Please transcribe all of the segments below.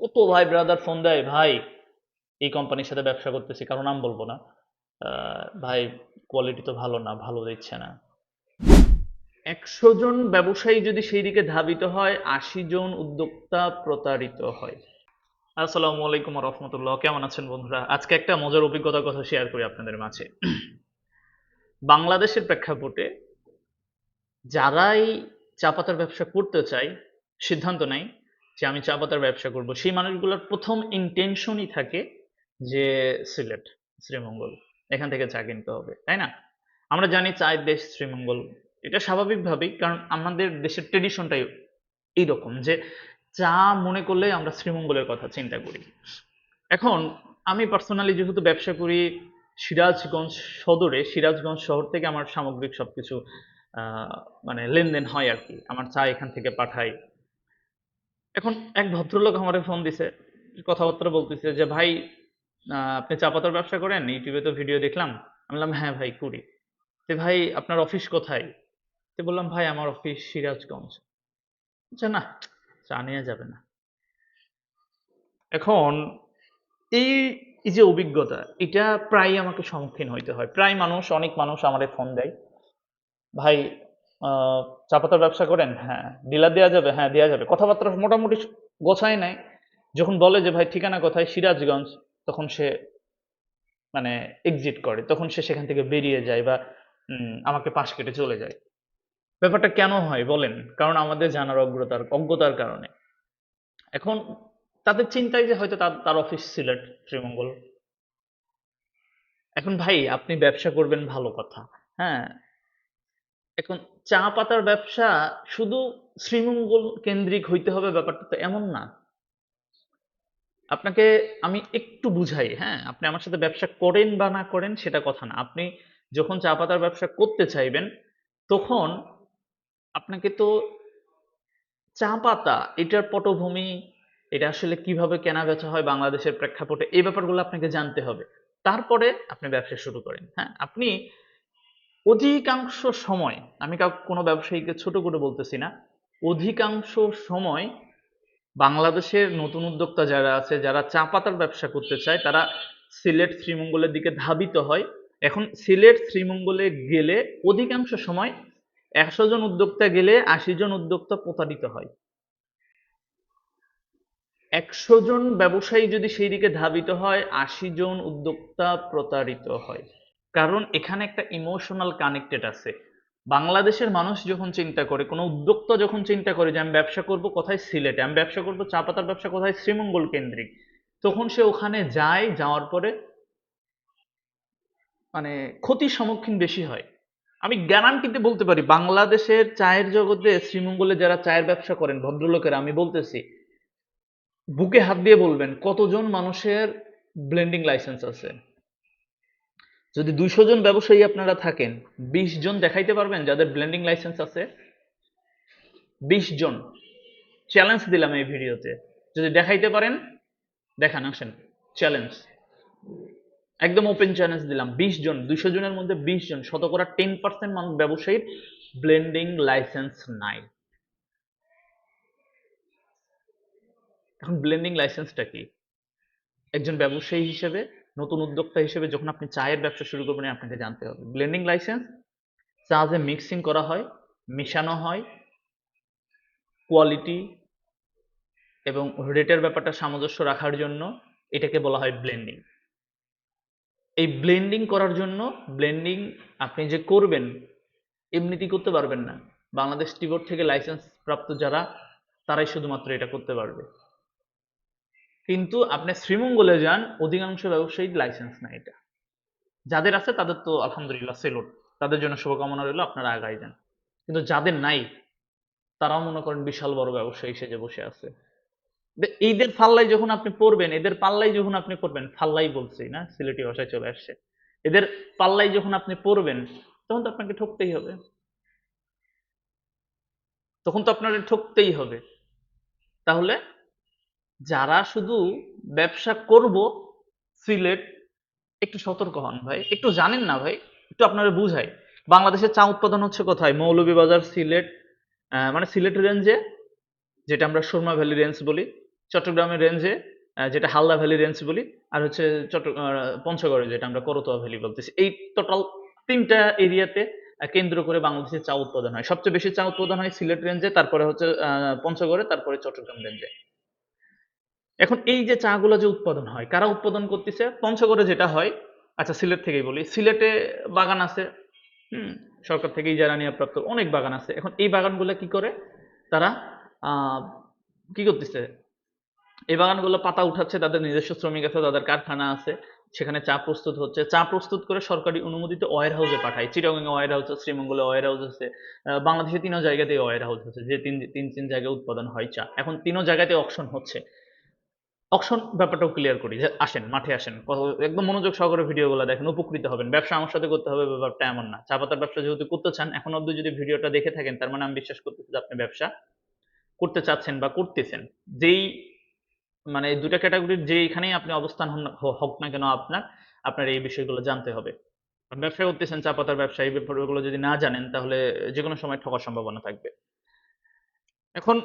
কত ভাই brother phone দেয় ভাই এই কোম্পানির সাথে ব্যবসা করতেছি কারও নাম বলব না। ভাই কোয়ালিটি তো ভালো না ভালো দিচ্ছে না। একশো জন ব্যবসায়ী যদি সেই দিকে ধাবিত হয় আশি জন উদ্যোক্তা প্রতারিত হয়। আসসালামু আলাইকুম রহমতুল্লাহ। কেমন আছেন বন্ধুরা? আজকে একটা মজার অভিজ্ঞতার কথা শেয়ার করি আপনাদের মাঝে। বাংলাদেশের প্রেক্ষাপটে যারাই চা পাতার ব্যবসা করতে চায় সিদ্ধান্ত নেয় যে আমি চা পাতার ব্যবসা করব। সেই মানুষগুলোর প্রথম ইন্টেনশনই থাকে যে সিলেট, শ্রীমঙ্গল। এখান থেকে চা কিনতে হবে, তাই না? আমরা জানি চায়ের দেশ শ্রীমঙ্গল। এটা স্বাভাবিকভাবেই, কারণ আমাদের দেশের ট্রেডিশনটাই এইরকম যে চা মনে করলে আমরা শ্রীমঙ্গলের কথা চিন্তা করি। এখন আমি পার্সোনালি যেহেতু ব্যবসা করি সিরাজগঞ্জ সদরে, সিরাজগঞ্জ শহর থেকে আমার সামগ্রিক সবকিছু মানে লেনদেন হয় আর কি। আমার চা এখান থেকে পাঠাই। এখন এক ভদ্রলোক আমার ফোন দিছে, কথাবার্তা বলতেছে যে, ভাই আপনি চা পাতার ব্যবসা করেন? ইউটিউবে তো ভিডিও দেখলাম। আমি বললাম হ্যাঁ ভাই, করি। তো ভাই, আপনার অফিস কোথায়? তো বললাম, ভাই, আমার অফিস সিরাজগঞ্জ। আচ্ছা না, চা যাবে না। এখন এই এই যে অভিজ্ঞতা, এটা প্রায় আমাকে সম্মুখীন হইতে হয়। প্রায় মানুষ, অনেক মানুষ আমারে ফোন দেয়, ভাই চা পাতার ব্যবসা করেন? হ্যাঁ। ডিলার দেওয়া যাবে? হ্যাঁ দেওয়া যাবে। কথাবার্তা মোটামুটি গোছায় নাই যখন বলে যে, ভাই, ঠিকানা কোথায়? সিরাজগঞ্জ, তখন সে মানে এক্সিট করে। তখন সে সেখান থেকে বেরিয়ে যায় বা আমাকে পাশ কেটে চলে যায়। ব্যাপারটা কেন হয় বলেন? কারণ আমাদের জানার অজ্ঞতার অজ্ঞতার কারণে। এখন তাদের চিন্তায় যে, হয়তো তার তার অফিস সিলেট শ্রীমঙ্গল এখন ভাই, আপনি ব্যবসা করবেন ভালো কথা। হ্যাঁ। এখন চা পাতার ব্যবসা শুধু শ্রীমঙ্গল কেন্দ্রিক হইতে হবে ব্যাপারটা তো এমন না। আপনাকে আমি একটু বুঝাই হ্যাঁ? আপনি আমার সাথে ব্যবসা করেন বা না করেন সেটা কথা না। আপনি যখন চা পাতার ব্যবসা করতে চাইবেন, তখন আপনাকে তো চা পাতা এটার পটভূমি, এটা আসলে কীভাবে কেনা বেচা হয় বাংলাদেশের প্রেক্ষাপটে, এই ব্যাপারগুলো আপনাকে জানতে হবে। তারপরে আপনি ব্যবসা শুরু করেন হ্যাঁ? আপনি অধিকাংশ সময়, আমি কাউ, কোনো ব্যবসায়ীকে ছোট করে বলতেছি না, অধিকাংশ সময় বাংলাদেশের নতুন উদ্যোক্তা যারা আছে, যারা চা পাতার ব্যবসা করতে চায়, তারা সিলেট শ্রীমঙ্গলের দিকে ধাবিত হয়। এখন সিলেট শ্রীমঙ্গলে গেলে অধিকাংশ সময় একশো জন উদ্যোক্তা গেলে আশি জন উদ্যোক্তা প্রতারিত হয়। একশো জন ব্যবসায়ী যদি সেই দিকে ধাবিত হয়, আশি জন উদ্যোক্তা প্রতারিত হয়। কারণ এখানে একটা ইমোশনাল কানেক্টেড আছে। বাংলাদেশের মানুষ যখন চিন্তা করে, কোনো উদ্যোক্তা যখন চিন্তা করে যে আমি ব্যবসা করব কোথায় সিলেটে, আমি ব্যবসা করব চা পাতার ব্যবসা কোথায় শ্রীমঙ্গল কেন্দ্রিক, তখন সে ওখানে যায়, যাওয়ার পরে মানে ক্ষতির সম্মুখীন বেশি হয়। আমি গ্যারান্টিতে বলতে পারি, বাংলাদেশের চায়ের জগতে শ্রীমঙ্গলে যারা চায়ের ব্যবসা করেন, ভদ্রলোকেরা, আমি বলতেছি, বুকে হাত দিয়ে বলবেন, কতজন মানুষের ব্লেন্ডিং লাইসেন্স আছে? যদি দুইশো জন ব্যবসায়ী আপনারা থাকেন, বিশ জন দেখাইতে পারবেন যাদের ব্লেন্ডিং লাইসেন্স আছে? বিশ জন। চ্যালেঞ্জ দিলাম এই ভিডিওতে। যদি দেখাইতে পারেন, দেখান, আসেন। চ্যালেঞ্জ একদম ওপেন চ্যালেঞ্জ দিলাম। বিশ জন, দুইশো জনের মধ্যে বিশ জন, শতকরা টেন পার্সেন্ট মানুষ ব্যবসায়ীর ব্লেন্ডিং লাইসেন্স নাই। এখন ব্লেন্ডিং লাইসেন্সটা কি? একজন ব্যবসায়ী হিসেবে নতুন উদ্যোক্তা হিসেবে যখন আপনি চায়ের ব্যবসা শুরু করবেন আপনাকে জানতে হবে। ব্লেন্ডিং লাইসেন্স চা যে মিক্সিং করা হয়, মিশানো হয় কোয়ালিটি এবং রেটের ব্যাপারটা সামঞ্জস্য রাখার জন্য এটাকে বলা হয় ব্লেন্ডিং এই ব্লেন্ডিং করার জন্য ব্লেন্ডিং আপনি যে করবেন, এমনিতেই করতে পারবেন না। বাংলাদেশ টিবোর্ড থেকে লাইসেন্স প্রাপ্ত যারা, তারাই শুধুমাত্র এটা করতে পারবে। কিন্তু আপনি শ্রীমঙ্গলে যান, অধিকাংশ ব্যবসায়ীর লাইসেন্স নাই এটা। যাদের আছে তাদের তো আলহামদুলিল্লাহ সেলুট তাদের জন্য শুভকামনা রইল, আপনারা আগাই যান। কিন্তু যাদের নাই, তারাও মনে করেন বিশাল বড় ব্যবসায়ী সেজে বসে আছে। এদের পাল্লাই যখন আপনি পড়বেন, এদের পাল্লাই যখন আপনি করবেন পাল্লাই বলছি না, সিলেটি ভাষায় চলে আসছে। এদের পাল্লাই যখন আপনি পড়বেন, তখন তো আপনাকে ঠকতেই হবে। তখন তো আপনাকে ঠকতেই হবে। তাহলে যারা শুধু ব্যবসা করব, সিলেট, একটু সতর্ক হন ভাই। একটু জানেন না ভাই, একটু আপনারা বুঝাই। বাংলাদেশের চা উৎপাদন হচ্ছে কোথায়? মৌলভীবাজার, সিলেট মানে সিলেট রেঞ্জে যেটা আমরা সুরমা ভ্যালি রেঞ্জ বলি, চট্টগ্রামের রেঞ্জে যেটা হালদা ভ্যালি রেঞ্জ বলি, আর হচ্ছে চট্ট পঞ্চগড়ে যেটা আমরা করতোয়া ভ্যালি বলতেছি। এই টোটাল তিনটা এরিয়াতে কেন্দ্র করে বাংলাদেশে চা উৎপাদন হয়। সবচেয়ে বেশি চা উৎপাদন হয় সিলেট রেঞ্জে তারপরে হচ্ছে পঞ্চগড়ে, তারপরে চট্টগ্রাম রেঞ্জে এখন এই যে চা গুলো যে উৎপাদন হয়, কারা উৎপাদন করতেছে? পঞ্চগড়ে যেটা হয় আচ্ছা সিলেট থেকেই বলি, সিলেটে বাগান আছে, হুম, সরকার থেকে ইজারা নিয়ে প্রাপ্ত অনেক বাগান আছে। এখন এই বাগানগুলো কি করে? তারা কি করতেছে? এই বাগানগুলো পাতা উঠাচ্ছে, তাদের নিজস্ব শ্রমিক আছে, তাদের কারখানা আছে, সেখানে চা প্রস্তুত হচ্ছে। চা প্রস্তুত করে সরকারি অনুমোদিত ওয়ার হাউসে পাঠায়। চিটাগঙ্গে ওয়ার হাউস আছে, শ্রীমঙ্গলে ওয়ার হাউস আছে বাংলাদেশে তিনও জায়গাতে ওয়ার হাউস আছে, যে তিন তিন তিন জায়গায় উৎপাদন হয় চা। এখন তিনও জায়গাতে অকশন হচ্ছে। অকশন ব্যাপারটাও ক্লিয়ার করি যে আসেন, মাঠে আসেন একদম মনোযোগ সহকারে ভিডিওগুলো দেখেন, উপকৃত হবেন। ব্যবসা আমার সাথে করতে হবে, ব্যাপারটা এমন না। চা পাতার ব্যবসা যেহেতু করতে চান, এখন অব্দি যদি ভিডিওটা দেখে থাকেন, তার মানে আমি বিশ্বাস করতেছি যে আপনি ব্যবসা করতে চাচ্ছেন বা করতেছেন। যেই মানে দুটা ক্যাটাগরির যেইখানেই আপনি অবস্থান হোক না কেন আপনার আপনার এই বিষয়গুলো জানতে হবে। ব্যবসা করতেছেন, চা পাতার ব্যবসা, এই ব্যাপারগুলো যদি না জানেন, তাহলে যে কোনো সময় ঠকার সম্ভাবনা থাকবে। এখন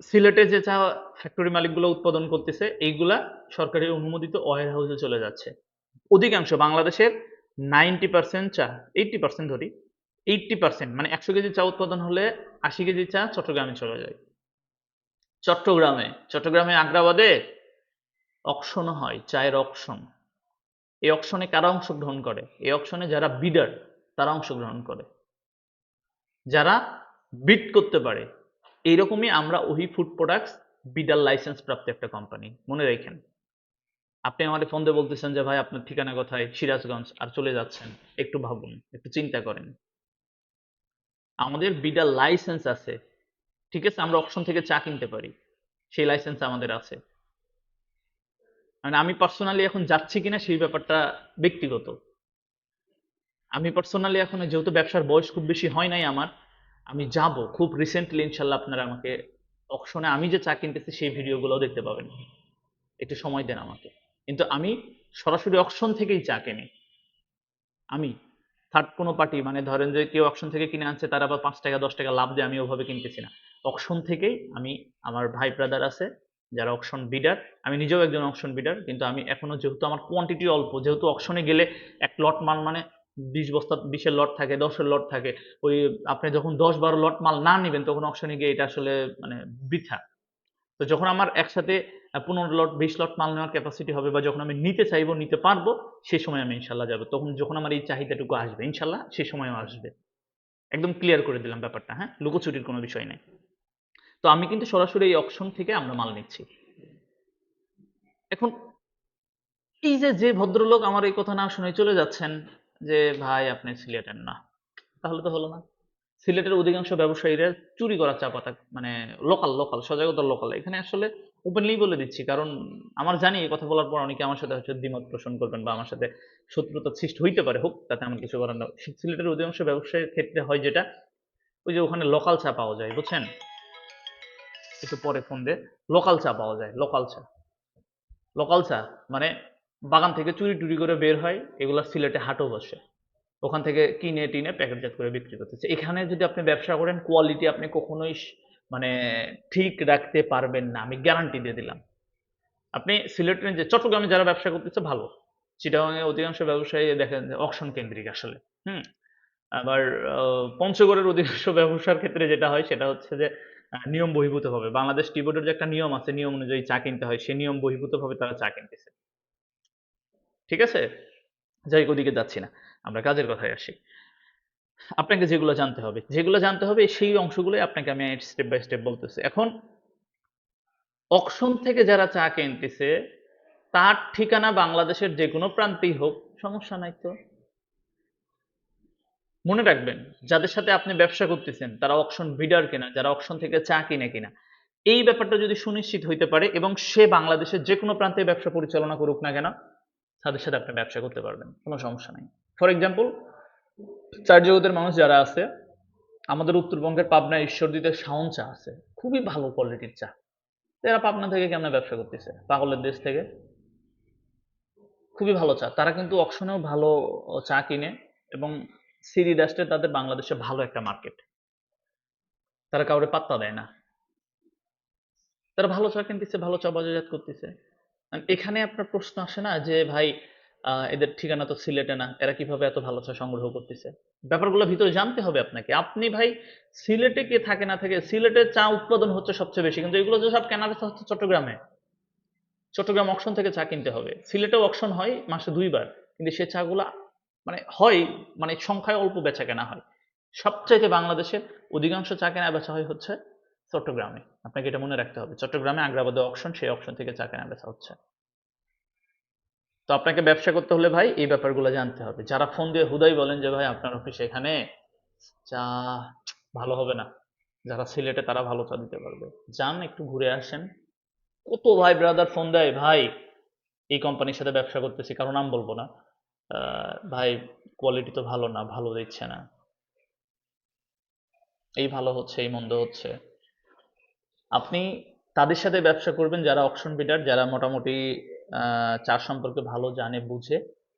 সিলেটে যে চা ফ্যাক্টরি মালিকগুলো উৎপাদন করতেছে, এইগুলা সরকারি অনুমোদিত ওয়ার হাউসে চলে যাচ্ছে। অধিকাংশ বাংলাদেশের নাইনটি পার্সেন্ট চা এইটটি পার্সেন্ট ধরি এইটটি পার্সেন্ট মানে একশো কেজি চা উৎপাদন হলে আশি কেজি চা চট্টগ্রামে চলে যায়। চট্টগ্রামে চট্টগ্রামে আগ্রাবাদে অকশনও হয়, চায়ের অকশন এই অকশনে কারা অংশগ্রহণ করে? এই অকশনে যারা বিডার তারা অংশগ্রহণ করে। যারা বিট করতে পারে এইরকমই আমরা ওহি ফুড প্রোডাক্টস বিডার লাইসেন্স প্রাপ্ত একটা কোম্পানি মনে রাখেন, আপনি আমাদের ফোন দিয়ে বলতেছেন যে, ভাই, আপনার ঠিকানা কোথায়? সিরাজগঞ্জ, আর চলে যাচ্ছেন। একটু ভাবুন, একটু চিন্তা করেন। আমাদের বিডার লাইসেন্স আছে, ঠিক আছে, আমরা অপশন থেকে চা কিনতে পারি, সেই লাইসেন্স আমাদের আছে। মানে আমি পার্সোনালি এখন যাচ্ছি কিনা সেই ব্যাপারটা ব্যক্তিগত। আমি পার্সোনালি এখন যেহেতু ব্যবসার বয়স খুব বেশি হয় নাই আমার আমি যাব। খুব রিসেন্টলি ইনশাল্লাহ আপনারা আমাকে অকশনে আমি যে চা কিনতেছি সেই ভিডিওগুলো দেখতে পাবেন। একটু সময় দেন আমাকে। কিন্তু আমি সরাসরি অকশন থেকেই চা কিনি। আমি থার্ড কোনো পার্টি মানে ধরেন যে কেউ অকশন থেকে কিনে আনছে, তারা আবার পাঁচ টাকা, দশ টাকা লাভ দেয় আমি ওভাবে কিনতেছি না। অকশন থেকেই আমি আমার ভাই ব্রাদার আছে, যারা অকশন বিডার আমি নিজেও একজন অকশন বিডার কিন্তু আমি এখনও যেহেতু আমার কোয়ান্টিটি অল্প, যেহেতু অকশনে গেলে এক লট মাল মানে বিশ বস্তা বিশের লট থাকে, দশের লট থাকে। ওই আপনি যখন দশ বারো লট মাল না নেবেন, তখন অকশনে গিয়ে এটা আসলে মানে বৃথা। তো যখন আমার একসাথে পনেরো লট, বিশ লট মাল নেওয়ার ক্যাপাসিটি হবে বা যখন আমি নিতে চাইব, নিতে পারব সেই সময় আমি ইনশাল্লাহ যাব। তখন যখন আমার এই চাহিদাটুকু আসবে, ইনশাল্লাহ সেই সময়ও আসবে। একদম ক্লিয়ার করে দিলাম ব্যাপারটা হ্যাঁ? লুকোচুরির কোনো বিষয় নেই। তো আমি কিন্তু সরাসরি এই অপশন থেকে আমরা মাল নিচ্ছি। এখন, এই যে যে ভদ্রলোক আমার এই কথা না শুনে চলে যাচ্ছেন যে, ভাই, আপনি সিলেটের না। তাহলে তো হলো না। সিলেটের অধিকাংশ ব্যবসায়ীরা চুরি করা চা পাতা মানে লোকাল লোকাল সজাগত লোকাল এখানে আসলে ওপেনলি বলে দিচ্ছি, কারণ আমার জানি এই কথা বলার পর অনেকে আমার সাথে হয়তো দ্বিমত পোষণ করবেন বা আমার সাথে শত্রুতা সৃষ্টি হইতে পারে, হোক তাতে আমার কিছু করার না সিলেটের অধিকাংশ ব্যবসায়ের ক্ষেত্রে হয় যেটা, ওই যে ওখানে লোকাল চা পাওয়া যায়, বুঝছেন? একটু পরে ফোন দিয়ে লোকাল চা পাওয়া যায় লোকাল চা। লোকাল চা মানে বাগান থেকে চুরি টুরি করে বের হয়, এগুলো সিলেটে হাটও বসে। ওখান থেকে কিনে টিনে প্যাকেটজাত করে বিক্রি করতেছে। এখানে যদি আপনি ব্যবসা করেন কোয়ালিটি আপনি কখনোই মানে ঠিক রাখতে পারবেন না। আমি গ্যারান্টি দিয়ে দিলাম। আপনি সিলেট যে চট্টগ্রামে যারা ব্যবসা করতেছে, ভালো। চিটাগাঙে অধিকাংশ ব্যবসায়ী দেখেন অকশন কেন্দ্রিক আসলে। হুম? আবার পঞ্চগড়ের অধিকাংশ ব্যবসার ক্ষেত্রে যেটা হয়, সেটা হচ্ছে যে নিয়ম বহির্ভূত ভাবে বাংলাদেশ টি বোর্ডের যে একটা নিয়ম আছে, নিয়ম অনুযায়ী চা কিনতে হয় সেই নিয়ম বহির্ভূত ভাবে তারা চা কিনতেছে। ঠিক আছে? যাই ওদিকে যাচ্ছি না। আমরা কাজের কথায় আসি। আপনাকে যেগুলো জানতে হবে, যেগুলো জানতে হবে, সেই অংশগুলোই আপনাকে আমি স্টেপ বাই স্টেপ বলতেছি। এখন অকশন থেকে যারা চা কিনতেছে, তার ঠিকানা বাংলাদেশের যে কোনো প্রান্তেই হোক, সমস্যা নাই তো। মনে রাখবেন, যাদের সাথে আপনি ব্যবসা করতেছেন, তারা অকশন বিডার কিনা, যারা অকশন থেকে চা কিনে কিনা, এই ব্যাপারটা যদি সুনিশ্চিত হইতে পারে এবং সে বাংলাদেশের যে কোনো প্রান্তে ব্যবসা পরিচালনা করুক না কেন তাদের সাথে আপনি ব্যবসা করতে পারবেন, কোনো সমস্যা নেই। ফর এক্সাম্পল চার জগতের মানুষ যারা আছে, আমাদের উত্তরবঙ্গের পাবনা ঈশ্বরদীতে শাওন চা আছে, খুবই ভালো কোয়ালিটির চা। এরা পাবনা থেকে কেমন ব্যবসা করতেছে? পাগলের দেশ থেকে। খুবই ভালো চা। তারা কিন্তু অকশনেও ভালো চা কিনে এবং সিরি ডাস্টে তাদের বাংলাদেশে ভালো একটা মার্কেট তারা কাউরে পাত্তা দেয় না। তারা ভালো চা কিনতেছে, ভালো চা বাজারজাত করতেছে। এখানে আপনার প্রশ্ন আসে না যে, ভাই এদের ঠিকানা তো সিলেটে না, এরা কীভাবে এত ভালো চা সংগ্রহ করতেছে? ব্যাপারগুলো ভিতরে জানতে হবে আপনাকে। আপনি ভাই, সিলেটে কে থাকে না থাকে, সিলেটে চা উৎপাদন হচ্ছে সবচেয়ে বেশি। কিন্তু এগুলো যে সব কেনা বেচা হচ্ছে চট্টগ্রামে। চট্টগ্রাম অকশন থেকে চা কিনতে হবে। সিলেটেও অকশন হয় মাসে দুইবার। কিন্তু সে চাগুলা মানে হয় মানে সংখ্যায় অল্প বেচা কেনা হয়। সবচাইতে বাংলাদেশের অধিকাংশ চা কেনা বেচা হয় হচ্ছে চট্টগ্রামে। আপনাকে এটা মনে রাখতে হবে। চট্টগ্রামে আগ্রাবাদে অপশন সেই অপশন থেকে চা কেনা বেচা হচ্ছে। তো আপনাকে ব্যবসা করতে হলে ভাই এই ব্যাপারগুলো জানতে হবে। যারা ফোন দিয়ে হুদাই বলেন যে, ভাই, আপনার অফিসে এখানে চা ভালো হবে না। যারা সিলেটে, তারা ভালো চা দিতে পারবে। যান, একটু ঘুরে আসেন। কত ভাই ব্রাদার ফোন দেয়, ভাই, এই কোম্পানির সাথে ব্যবসা করতেছি কারণ নাম বলব না। ভাই কোয়ালিটি তো ভালো না, ভালো দিচ্ছে না। এই ভালো হচ্ছে, এই মন্দ হচ্ছে। আপনি তাদের সাথে ব্যবসা করবেন, যারা অকশন বিডার যারা মোটামুটি চার সম্পর্কে ভালো জানে, বুঝে,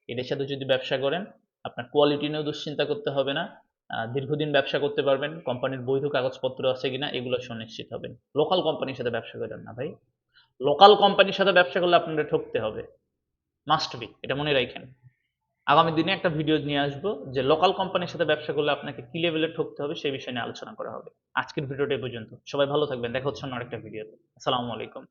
এদের সাথে যদি ব্যবসা করেন, আপনার কোয়ালিটি নিয়েও দুশ্চিন্তা করতে হবে না। দীর্ঘদিন ব্যবসা করতে পারবেন, কোম্পানির বৈধ কাগজপত্র আছে কিনা, এগুলো সুনিশ্চিত হবেন। লোকাল কোম্পানির সাথে ব্যবসা করেন না ভাই। লোকাল কোম্পানির সাথে ব্যবসা করলে আপনাদের ঠকতে হবে। মাস্ট বি এটা মনে রাখেন। আগামী দিনে একটা ভিডিও নিয়ে আসব যে লোকাল কোম্পানির সাথে ব্যবসা করলে আপনাকে কি লেভেলে ঠকতে হবে সেই বিষয় নিয়ে আলোচনা করা হবে। আজকের ভিডিওটা পর্যন্ত। সবাই ভালো থাকবেন। দেখা হচ্ছে অন্য আরেকটা ভিডিওতে আসসালামু আলাইকুম।